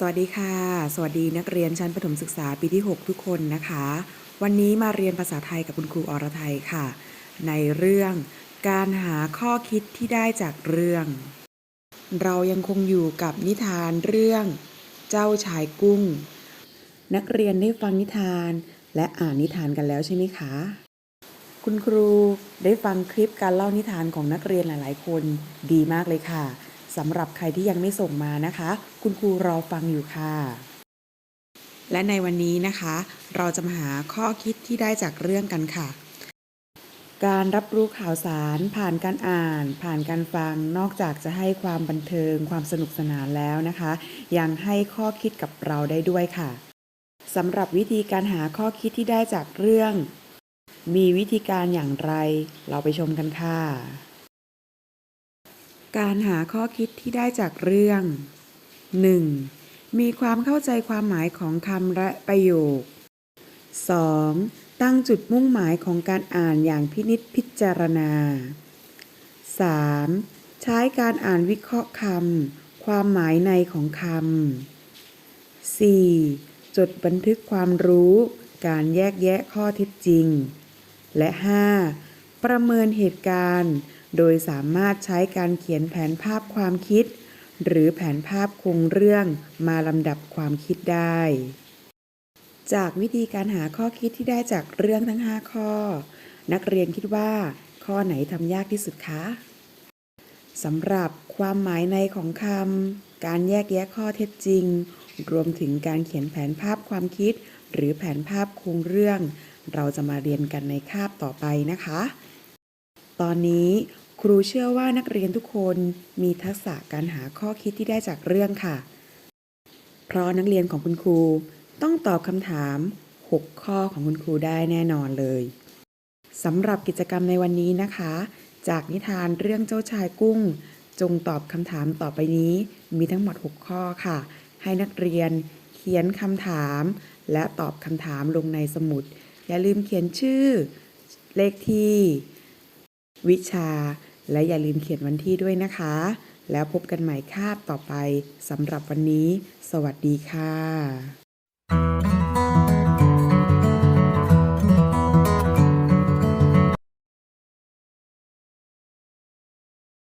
สวัสดีค่ะ สวัสดีนักเรียนชั้นประถมศึกษาปีที่ 6 ทุกคนนะคะ วันนี้มาเรียนภาษาไทยกับคุณครูอรไทยค่ะ ในเรื่องการหาข้อคิดที่ได้จากเรื่อง เรายังคงอยู่กับนิทานเรื่อง เจ้าชายกุ้ง นักเรียนได้ฟังนิทานและอ่านนิทานกันแล้วใช่ไหมคะ คุณครูได้ฟังคลิปการเล่านิทานของนักเรียนหลาย ๆ คนดีมากเลยค่ะ สำหรับใครที่ยังไม่ส่งมานะคะ คุณครูรอฟังอยู่ค่ะ และในวันนี้นะคะ เราจะมาหาข้อคิดที่ได้จากเรื่องกันค่ะ การรับรู้ข่าวสาร ผ่านการอ่าน ผ่านการฟัง นอกจากจะให้ความบันเทิง ความสนุกสนานแล้วนะคะ ยังให้ข้อคิดกับเราได้ด้วยค่ะสำหรับวิธีการหาข้อคิดที่ได้จากเรื่อง มีวิธีการอย่างไร เราไปชมกันค่ะ การหาข้อคิดที่ได้จากเรื่อง 1. มีความเข้าใจความหมายของคำและประโยค 2. ตั้งจุดมุ่งหมายของการอ่านอย่างพินิจพิจารณา 3. ใช้การอ่านวิเคราะห์คำความหมายในของคำ 4. จดบันทึกความรู้ การแยกแยะข้อเท็จจริง และ 5. ประเมินเหตุการณ์ โดยสามารถใช้การเขียนแผนภาพความคิด หรือแผนภาพโครงเรื่องมาลำดับความคิดได้ จากวิธีการหาข้อคิดที่ได้จากเรื่องทั้ง 5 ข้อ นักเรียนคิดว่าข้อไหนทำยากที่สุดคะสำหรับความหมายในของคำ การแยกแยะข้อเท็จจริง รวมถึงการเขียนแผนภาพความคิด หรือแผนภาพโครงเรื่อง เราจะมาเรียนกันในคาบต่อไปนะคะ ตอนนี้ครูเชื่อว่านักเรียนทุกคนมีทักษะการหาข้อคิดที่ได้จากเรื่องค่ะ เพราะนักเรียนของคุณครูต้องตอบคำถาม 6 ข้อของคุณครูได้แน่นอนเลยสำหรับกิจกรรมในวันนี้นะคะ จากนิทานเรื่องเจ้าชายกุ้ง จงตอบคำถามต่อไปนี้ มีทั้งหมด 6 ข้อค่ะ ให้นักเรียนเขียนคำถาม และตอบคำถามลงในสมุด อย่าลืมเขียนชื่อ เลขที่ วิชา และอย่าลืมเขียนวันที่ด้วยนะคะ แล้วพบกันใหม่คาบต่อไปสำหรับวันนี้ สวัสดีค่ะ